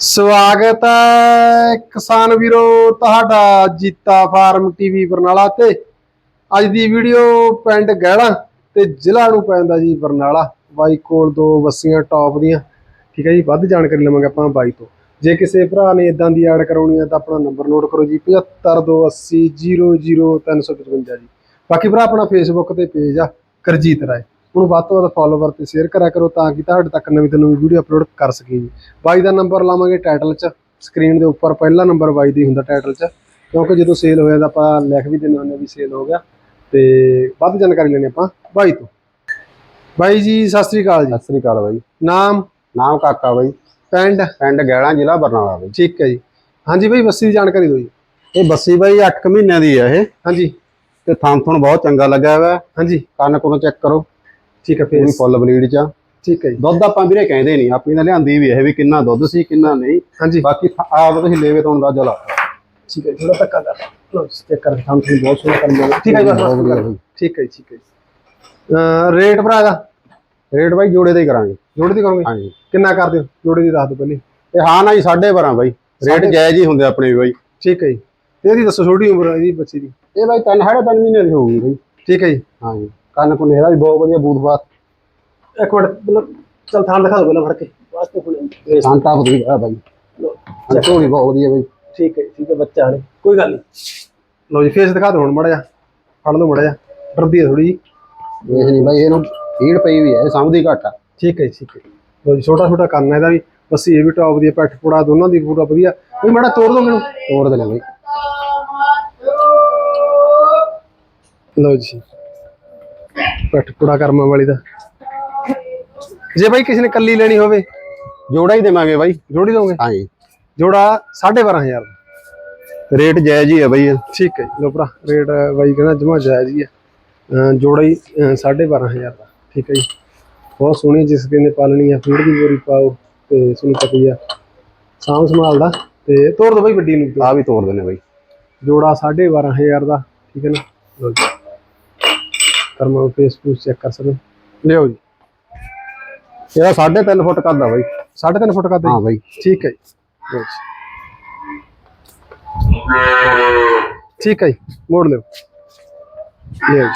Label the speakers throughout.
Speaker 1: ਸਵਾਗਤ ਹੈ ਕਿਸਾਨ ਵੀਰੋ ਤੁਹਾਡਾ ਜੀਤਾ ਫਾਰਮ ਟੀਵੀ ਬਰਨਾਲਾ ਤੇ। ਅੱਜ ਦੀ ਵੀਡੀਓ ਪਿੰਡ ਗਹਿਲਾ ਤੇ ਜ਼ਿਲ੍ਹਾ ਨੂੰ ਪੈਂਦਾ ਜੀ ਬਰਨਾਲਾ। ਬਾਈ ਕੋਲ ਦੋ ਬੱਸੀਆਂ ਟੌਪ ਦੀਆਂ। ਠੀਕ ਹੈ ਜੀ, ਵੱਧ ਜਾਣਕਾਰੀ ਲਵਾਂਗੇ ਆਪਾਂ ਬਾਈ ਤੋਂ। ਜੇ ਕਿਸੇ ਭਰਾ ਨੇ ਇਦਾਂ ਦੀ ਐਡ ਕਰਾਉਣੀ ਹੈ ਤਾਂ ਆਪਣਾ ਨੰਬਰ ਨੋਟ ਕਰੋ ਜੀ 7528000355 ਜੀ। ਬਾਕੀ ਭਰਾ ਆਪਣਾ ਫੇਸਬੁੱਕ ਤੇ ਪੇਜ ਆ, ਕਰਜੀਤ ਰਾਏ। ਉਹਨੂੰ ਵੱਧ ਤੋਂ ਵੱਧ ਫਾਲੋਵਰ ਤੇ ਸ਼ੇਅਰ ਕਰਿਆ ਕਰੋ ਤਾਂ ਕਿ ਤੁਹਾਡੇ ਤੱਕ ਨਵੀਂ ਤੋਂ ਨਵੀਂ ਵੀਡੀਓ ਅਪਲੋਡ ਕਰ ਸਕੀਏ ਜੀ। ਬਾਈ ਦਾ ਨੰਬਰ ਲਾਵਾਂਗੇ ਟਾਈਟਲ 'ਚ ਸਕਰੀਨ ਦੇ ਉੱਪਰ ਪਹਿਲਾ ਨੰਬਰ ਬਾਈ ਦੀ ਹੁੰਦਾ ਟਾਈਟਲ 'ਚ। ਕਿਉਂਕਿ ਜਦੋਂ ਸੇਲ ਹੋਇਆ ਤਾਂ ਆਪਾਂ ਲਿਖ ਵੀ ਦਿੰਦੇ ਹੁੰਦੇ ਵੀ ਸੇਲ ਹੋ ਗਿਆ। ਤੇ ਵੱਧ ਜਾਣਕਾਰੀ ਲੈਣੀ ਆਪਾਂ ਬਾਈ ਤੋਂ। ਬਾਈ ਜੀ ਸਤਿ ਸ੍ਰੀ ਅਕਾਲ ਜੀ।
Speaker 2: ਸਤਿ ਸ੍ਰੀ ਅਕਾਲ ਬਾਈ।
Speaker 1: ਨਾਮ?
Speaker 2: ਨਾਮ ਕਾਕਾ ਬਾਈ।
Speaker 1: ਪਿੰਡ?
Speaker 2: ਪਿੰਡ ਗੈਲਾ ਜ਼ਿਲ੍ਹਾ ਬਰਨਾਲਾ ਬਾਈ।
Speaker 1: ਠੀਕ ਹੈ ਜੀ। ਹਾਂਜੀ ਬਾਈ ਬੱਸੀ ਦੀ ਜਾਣਕਾਰੀ ਦਿਓ ਜੀ।
Speaker 2: ਇਹ ਬੱਸੀ ਬਾਈ 8 ਮਹੀਨਿਆਂ ਦੀ ਹੈ ਇਹ।
Speaker 1: ਹਾਂਜੀ।
Speaker 2: ਤੇ ਥਾਂ ਥੁਣ ਬਹੁਤ ਚੰਗਾ ਲੱਗਾ ਹੋਇਆ।
Speaker 1: ਹਾਂਜੀ।
Speaker 2: ਕੰਨ ਕੋਲੋਂ ਚੈੱਕ ਕਰੋ।
Speaker 1: ਠੀਕ ਹੈ
Speaker 2: ਪੂਰੀ
Speaker 1: ਫੇਸ
Speaker 2: ਫੁੱਲ ਬਲੀਡ ਚ ਆ।
Speaker 1: ਠੀਕ ਹੈ ਜੀ।
Speaker 2: ਦੁੱਧ ਆਪਾਂ ਵੀਰੇ ਕਹਿੰਦੇ ਨਹੀਂ ਆਪਣੀ ਤਾਂ ਲਿਆਂਦੀ ਵੀ ਇਹ ਵੀ ਕਿੰਨਾ ਦੁੱਧ ਸੀ ਕਿੰਨਾ ਨਹੀਂ।
Speaker 1: ਹਾਂਜੀ।
Speaker 2: ਬਾਕੀ ਆਪ ਤੁਸੀਂ ਲੇਵੇ ਤੋਂ ਅੰਦਾਜ਼ਾ ਲਾ
Speaker 1: ਠੀਕ ਹੈ ਥੋੜਾ ਧੱਕਾ ਕਰ ਲਓ ਚੈੱਕ ਕਰ ਸਾਨੂੰ ਤੁਸੀਂ ਬਹੁਤ ਸੋਹਣਾ ਕਰ ਲਿਆ ਠੀਕ ਹੈ ਜੀ ਕਰ। ਠੀਕ ਹੈ ਠੀਕ ਹੈ ਰੇਟ ਭਰਾ ਦਾ
Speaker 2: ਰੇਟ ਬਾਈ ਜੋੜੇ ਦਾ ਹੀ ਕਰਾਂਗੇ।
Speaker 1: ਜੋੜੇ ਦੀ ਕਰੋਗੇ?
Speaker 2: ਹਾਂਜੀ।
Speaker 1: ਕਿੰਨਾ ਕਰਦੇ ਹੋ ਜੋੜੇ ਦੀ ਦੱਸ ਦਿਓ ਪਹਿਲੇ।
Speaker 2: ਤੇ ਹਾਂ ਨਾ ਜੀ 12.5 ਬਾਈ। ਰੇਟ ਜਾਇਜ਼ ਹੀ ਹੁੰਦੇ ਆਪਣੇ ਵੀ ਬਾਈ।
Speaker 1: ਠੀਕ ਹੈ ਜੀ। ਤੇ ਇਹਦੀ ਦੱਸੋ ਛੋਟੀ ਉਮਰ ਹੈ ਇਹਦੀ ਬੱਚੀ ਦੀ?
Speaker 2: ਇਹ ਬਾਈ ਤਿੰਨ ਸਾਢੇ ਤਿੰਨ ਮਹੀਨੇ ਦੀ ਹੋਊਗੀ ਬਾਈ।
Speaker 1: ਠੀਕ ਹੈ ਜੀ।
Speaker 2: ਹਾਂਜੀ। ਕੰਨ ਕੋਲ ਇਹਦਾ ਵੀ ਬਹੁਤ ਵਧੀਆ ਬੂਟ ਬਾਤ।
Speaker 1: ਇੱਕ ਮਿੰਟ ਮਤਲਬ ਚਲ ਥਾਂ ਦਿਖਾ ਦਿਓ ਪਹਿਲਾਂ ਫੜ ਕੇ। ਵਾਸਤੇ ਕੋਲੇ
Speaker 2: ਸੰਤਾ ਬਦਲੀ ਆ ਬਾਈ। ਅੰਤੋਂ ਵੀ ਬਹੁਤ ਵਧੀਆ ਬਾਈ।
Speaker 1: ਠੀਕ ਹੈ ਠੀਕ ਹੈ ਬੱਚਾ ਨੇ ਕੋਈ ਗੱਲ ਨਹੀਂ। ਲਓ ਜੀ ਫੇਸ ਦਿਖਾ ਦਿਓ ਹੁਣ ਮੜਾ ਜਾ ਫੜ ਲਓ ਮੜਾ ਜਾ ਡਰਦੀ ਹੈ ਥੋੜੀ ਜੀ
Speaker 2: ਵੇਖ ਨਹੀਂ ਬਾਈ ਇਹਨੂੰ ਹੀੜ ਪਈ ਵੀ ਹੈ ਇਹ ਸਮਝਦੀ ਘੱਟ ਆ।
Speaker 1: ਠੀਕ ਹੈ ਠੀਕ ਹੈ। ਲਓ ਜੀ ਛੋਟਾ ਛੋਟਾ ਕੰਨ ਇਹਦਾ ਵੀ। ਬੱਸੀ ਇਹ ਵੀ ਟੌਪ ਦੀ ਪੈਠ ਪੁੜਾ ਦੋਨਾਂ ਦੀ ਪੂਰਾ ਵਧੀਆ। ਕੋਈ ਮੜਾ ਤੋੜ ਦੋ ਮੈਨੂੰ।
Speaker 2: ਤੋੜ ਦੇਣੇ ਬਾਈ।
Speaker 1: ਲਓ ਜੀ। ਪੈਠ ਪੁੜਾ ਕਰਮਾਂ ਵਾਲੀ ਦਾ। ਜੇ ਬਾਈ ਕਿਸੇ ਨੇ ਕੱਲੀ ਲੈਣੀ ਹੋਵੇ
Speaker 2: ਜੋੜਾ ਹੀ ਦੇਵਾਂਗੇ ਬਾਈ।
Speaker 1: ਜੋੜੀ ਦੋਗੇ?
Speaker 2: ਹਾਂਜੀ
Speaker 1: ਜੋੜਾ 12500 ਦਾ।
Speaker 2: ਰੇਟ ਜਾਇਜ਼ ਹੀ ਹੈ ਬਾਈ।
Speaker 1: ਠੀਕ ਹੈ ਜੀ, ਲਓ ਭਰਾ ਰੇਟ ਬਾਈ ਕਹਿੰਦਾ ਜਮਾ ਜਾਇਜ਼ ਹੀ ਹੈ ਜੋੜਾ ਹੀ ਅਹ 12500 ਦਾ। ਠੀਕ ਹੈ ਜੀ। ਬਹੁਤ ਸੋਹਣੀ ਜਿਸ ਕਿਨੇ ਪਾਲਣੀ ਆ ਫੀਡ ਦੀ ਬੋਰੀ ਪਾਓ ਤੇ ਸੁਣੀ ਪਤੀ ਆ। ਸਾਂਭ ਸੰਭਾਲ ਦਾ ਤੇ ਤੋੜ ਦੋ ਬਾਈ ਵੱਡੀ ਨੂੰ।
Speaker 2: ਆਹ ਵੀ ਤੋੜ ਦੇਣੇ ਬਾਈ।
Speaker 1: ਜੋੜਾ 12500 ਦਾ। ਠੀਕ ਹੈ ਨਾ? ਲਓ ਜੀ। ਕਰਮਾ ਫੇਸਬੁੱਕ ਚੈੱਕ ਕਰ ਸਕਦੇ। ਲਿਓ ਜੀ।
Speaker 2: ਇਹਦਾ 3.5 ਫੁੱਟ ਕਰਦਾ ਬਾਈ।
Speaker 1: 3.5 ਫੁੱਟ ਕੱਦ
Speaker 2: ਹਾਂ ਬਾਈ।
Speaker 1: ਠੀਕ ਹੈ ਜੀ। ਠੀਕ ਹੈ ਜੀ। ਮੋੜ ਲਿਓ। ਲਿਓ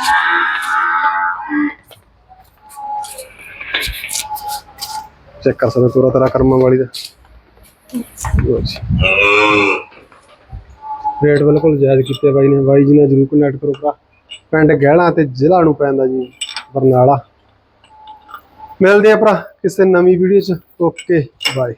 Speaker 1: ਚੈੱਕ ਕਰ ਸਕਦੇ ਪੂਰਾ ਤਰ੍ਹਾਂ ਕਰਮਾਂ ਵਾਲੀ ਦਾ। ਰੇਟ ਬਿਲਕੁਲ ਜਾਇਜ਼ ਕੀਤੇ ਬਾਈ ਨੇ। ਬਾਈ ਜੀ ਨਾਲ ਜਰੂਰ ਕਨੈਕਟ ਕਰੋ ਭਰਾ। ਪਿੰਡ ਗਹਿਲਾ ਤੇ ਜ਼ਿਲ੍ਹਾ ਨੂੰ ਪੈਂਦਾ ਜੀ, ਬਰਨਾਲਾ। ਮਿਲਦੇ ਆ ਭਰਾ ਕਿਸੇ ਨਵੀਂ ਵੀਡੀਓ ਚ। Okay bye